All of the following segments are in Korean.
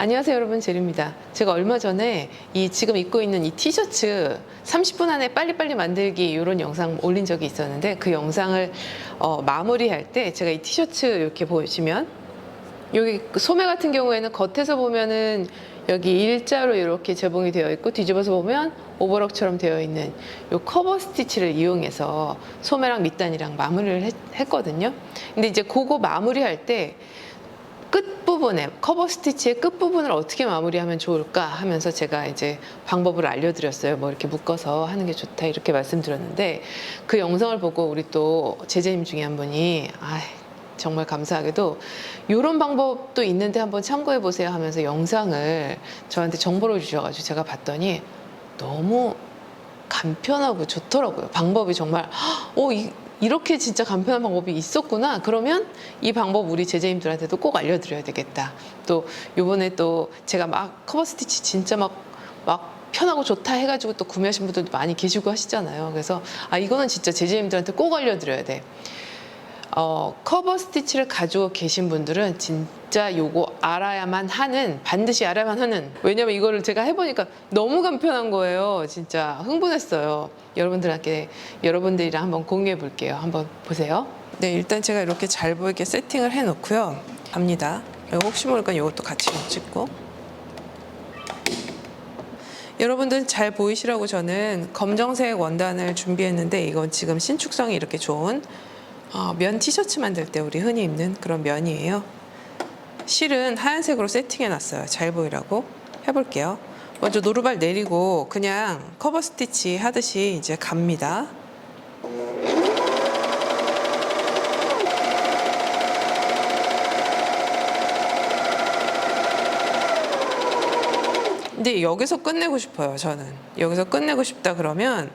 안녕하세요 여러분 제리입니다. 제가 얼마 전에 이 지금 입고 있는 이 티셔츠 30분 안에 빨리빨리 만들기 이런 영상 올린 적이 있었는데 그 영상을 어, 마무리할 때 제가 이 티셔츠 이렇게 보시면 여기 그 소매 같은 경우에는 겉에서 보면은 여기 일자로 이렇게 재봉이 되어 있고 뒤집어서 보면 오버럭처럼 되어 있는 이 커버 스티치를 이용해서 소매랑 밑단이랑 마무리를 했, 했거든요. 근데 이제 그거 마무리할 때 끝부분에 커버 스티치의 끝부분을 어떻게 마무리하면 좋을까 하면서 제가 이제 방법을 알려드렸어요. 뭐 이렇게 묶어서 하는 게 좋다 이렇게 말씀드렸는데 그 영상을 보고 우리 또 제자님 중에 한 분이 아 정말 감사하게도 이런 방법도 있는데 한번 참고해 보세요 하면서 영상을 저한테 정보를 주셔가지고 제가 봤더니 너무 간편하고 좋더라고요. 방법이 정말 어 이, 이렇게 진짜 간편한 방법이 있었구나. 그러면 이 방법 우리 제자님들한테도 꼭 알려드려야 되겠다. 또 요번에 또 제가 막 커버 스티치 진짜 막 막 편하고 좋다 해가지고 또 구매하신 분들도 많이 계시고 하시잖아요. 그래서 아 이거는 진짜 제자님들한테 꼭 알려드려야 돼. 어, 커버 스티치를 가지고 계신 분들은 진짜 요거 알아야만 하는 반드시 알아야만 하는. 왜냐면 이거를 제가 해보니까 너무 간편한 거예요. 진짜 흥분했어요. 여러분들한테 여러분들이랑 한번 공유해 볼게요. 한번 보세요. 네 일단 제가 이렇게 잘 보이게 세팅을 해 놓고요. 갑니다. 혹시 모르니까 이것도 같이 찍고. 여러분들 잘 보이시라고 저는 검정색 원단을 준비했는데 이건 지금 신축성이 이렇게 좋은 어, 면 티셔츠 만들 때 우리 흔히 입는 그런 면이에요. 실은 하얀색으로 세팅해 놨어요. 잘 보이라고 해볼게요. 먼저 노루발 내리고 그냥 커버 스티치 하듯이 이제 갑니다. 근데 여기서 끝내고 싶어요. 저는 여기서 끝내고 싶다 그러면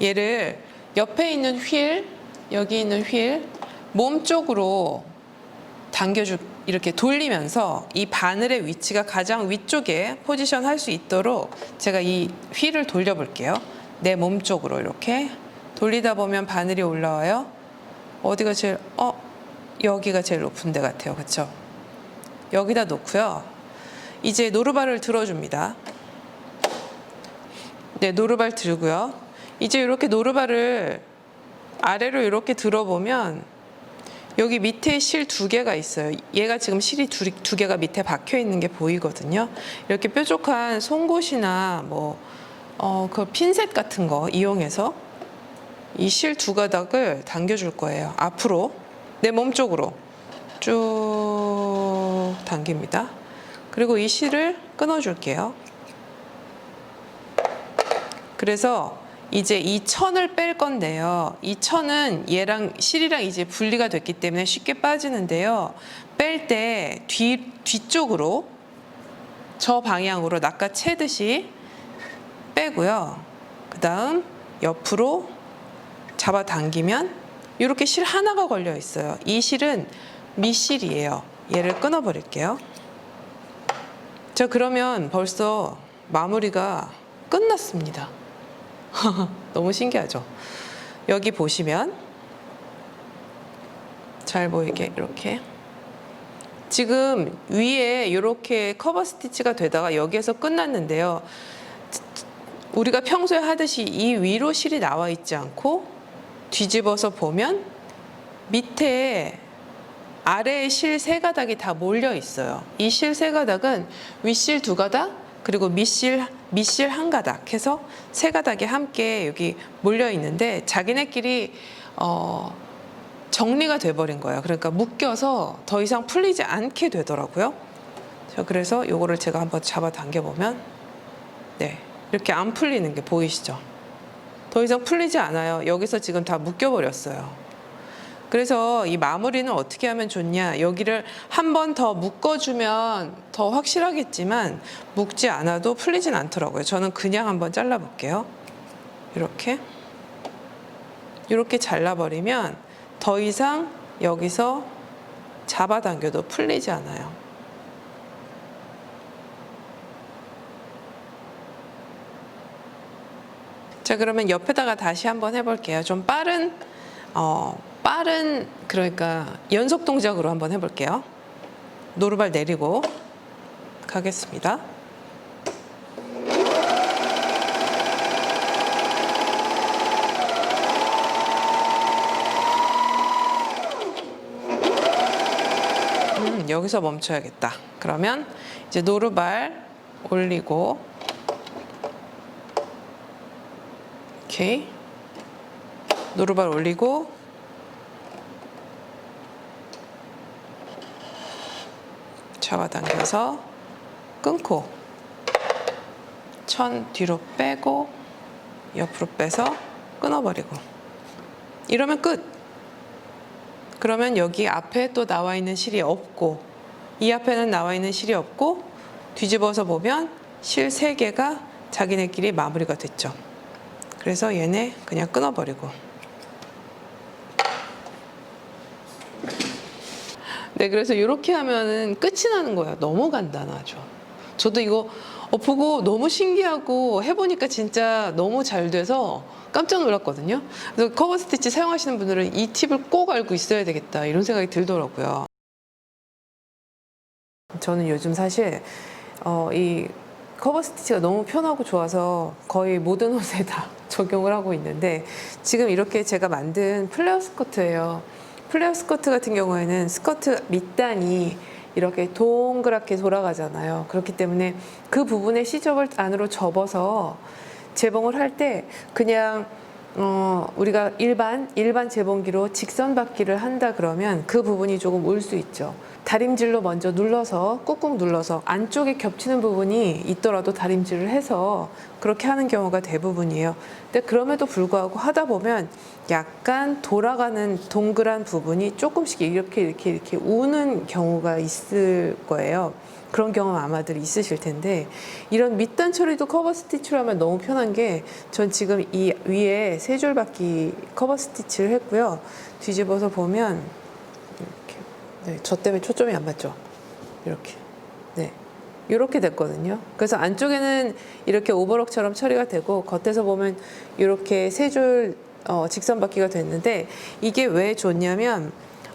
얘를 옆에 있는 휠 여기 있는 휠 몸쪽으로 당겨주 이렇게 돌리면서 이 바늘의 위치가 가장 위쪽에 포지션 할 수 있도록 제가 이 휠을 돌려볼게요. 내 몸쪽으로 이렇게 돌리다 보면 바늘이 올라와요. 어디가 제일 어 여기가 제일 높은 데 같아요. 그렇죠? 여기다 놓고요. 이제 노루발을 들어줍니다. 네, 노루발 들고요. 이제 이렇게 노루발을 아래로 이렇게 들어보면 여기 밑에 실 두 개가 있어요. 얘가 지금 실이 두, 두 개가 밑에 박혀 있는 게 보이거든요. 이렇게 뾰족한 송곳이나 뭐, 어, 그 핀셋 같은 거 이용해서 이 실 두 가닥을 당겨줄 거예요. 앞으로 내 몸 쪽으로 쭉 당깁니다. 그리고 이 실을 끊어줄게요. 그래서 이제 이 천을 뺄 건데요. 이 천은 얘랑 실이랑 이제 분리가 됐기 때문에 쉽게 빠지는데요. 뺄 때 뒤, 뒤쪽으로 저 방향으로 낚아채듯이 빼고요. 그 다음 옆으로 잡아당기면 이렇게 실 하나가 걸려 있어요. 이 실은 밑실이에요. 얘를 끊어버릴게요. 자, 그러면 벌써 마무리가 끝났습니다. 너무 신기하죠? 여기 보시면 잘 보이게 이렇게 지금 위에 이렇게 커버 스티치가 되다가 여기에서 끝났는데요. 우리가 평소에 하듯이 이 위로 실이 나와 있지 않고 뒤집어서 보면 밑에 아래에 실 세 가닥이 다 몰려 있어요. 이 실 세 가닥은 윗실 두 가닥 그리고 밑실 밑실 한 가닥 해서 세 가닥이 함께 여기 몰려 있는데 자기네끼리 어, 정리가 돼 버린 거예요. 그러니까 묶여서 더 이상 풀리지 않게 되더라고요. 자, 그래서 요거를 제가 한번 잡아 당겨 보면 네. 이렇게 안 풀리는 게 보이시죠? 더 이상 풀리지 않아요. 여기서 지금 다 묶여 버렸어요. 그래서 이 마무리는 어떻게 하면 좋냐? 여기를 한 번 더 묶어주면 더 확실하겠지만 묶지 않아도 풀리진 않더라고요. 저는 그냥 한번 잘라볼게요. 이렇게 이렇게 잘라버리면 더 이상 여기서 잡아당겨도 풀리지 않아요. 자 그러면 옆에다가 다시 한번 해볼게요. 좀 빠른 어, 빠른 그러니까 연속 동작으로 한번 해볼게요. 노루발 내리고 하겠습니다. 음, 여기서 멈춰야겠다. 그러면 이제 노루발 올리고 오케이 노루발 올리고 잡아당겨서 끊고 천 뒤로 빼고 옆으로 빼서 끊어버리고. 이러면 끝. 그러면 여기 앞에 또 나와 있는 실이 없고 이 앞에는 나와 있는 실이 없고 뒤집어서 보면 실세 개가 자기네끼리 마무리가 됐죠. 그래서 얘네 그냥 끊어버리고 네, 그래서 이렇게 하면은 끝이 나는 거예요. 너무 간단하죠. 저도 이거 어, 보고 너무 신기하고 해보니까 진짜 너무 잘 돼서 깜짝 놀랐거든요. 그래서 커버 스티치 사용하시는 분들은 이 팁을 꼭 알고 있어야 되겠다 이런 생각이 들더라고요. 저는 요즘 사실 어, 이 커버 스티치가 너무 편하고 좋아서 거의 모든 옷에 다 적용을 하고 있는데 지금 이렇게 제가 만든 플레어 스커트예요. 플레어 스커트 같은 경우에는 스커트 밑단이 이렇게 동그랗게 돌아가잖아요. 그렇기 때문에 그 부분에 시접을 안으로 접어서 재봉을 할 때 그냥 어, 우리가 일반 일반 재봉기로 직선 받기를 한다 그러면 그 부분이 조금 울수 있죠. 다림질로 먼저 눌러서 꾹꾹 눌러서 안쪽에 겹치는 부분이 있더라도 다림질을 해서 그렇게 하는 경우가 대부분이에요. 근데 그럼에도 불구하고 하다 보면 약간 돌아가는 동그란 부분이 조금씩 이렇게 이렇게 이렇게 우는 경우가 있을 거예요. 그런 경험 아마들 있으실 텐데 이런 밑단 처리도 커버 스티치로 하면 너무 편한 게 전 지금 이 위에 세줄 받기 커버 스티치를 했고요. 뒤집어서 보면 이렇게 네, 저 때문에 초점이 안 맞죠? 이렇게 네. 이렇게 됐거든요. 그래서 안쪽에는 이렇게 오버럭처럼 처리가 되고 겉에서 보면 이렇게 세줄 어, 직선 받기가 됐는데 이게 왜 좋냐면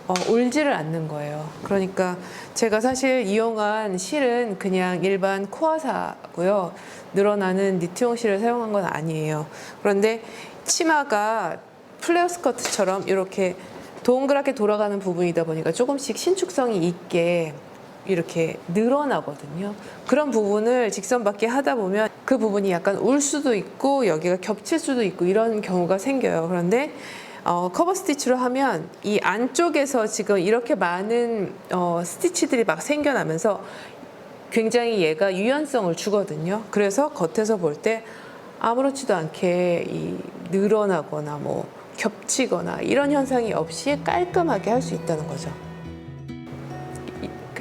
어, 울지를 않는 거예요. 그러니까 제가 사실 이용한 실은 그냥 일반 코아사고요. 늘어나는 니트용 실을 사용한 건 아니에요. 그런데 치마가 플레어 스커트처럼 이렇게 동그랗게 돌아가는 부분이다 보니까 조금씩 신축성이 있게 이렇게 늘어나거든요. 그런 부분을 직선받기 하다 보면 그 부분이 약간 울 수도 있고 여기가 겹칠 수도 있고 이런 경우가 생겨요. 그런데 어, 커버 스티치로 하면 이 안쪽에서 지금 이렇게 많은 어, 스티치들이 막 생겨나면서 굉장히 얘가 유연성을 주거든요. 그래서 겉에서 볼 때 아무렇지도 않게 이 늘어나거나 뭐 겹치거나 이런 현상이 없이 깔끔하게 할 수 있다는 거죠.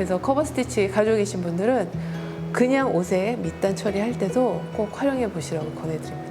이- 그래서 커버 스티치 가지고 계신 분들은 그냥 옷에 밑단 처리할 때도 꼭 활용해 보시라고 권해드립니다.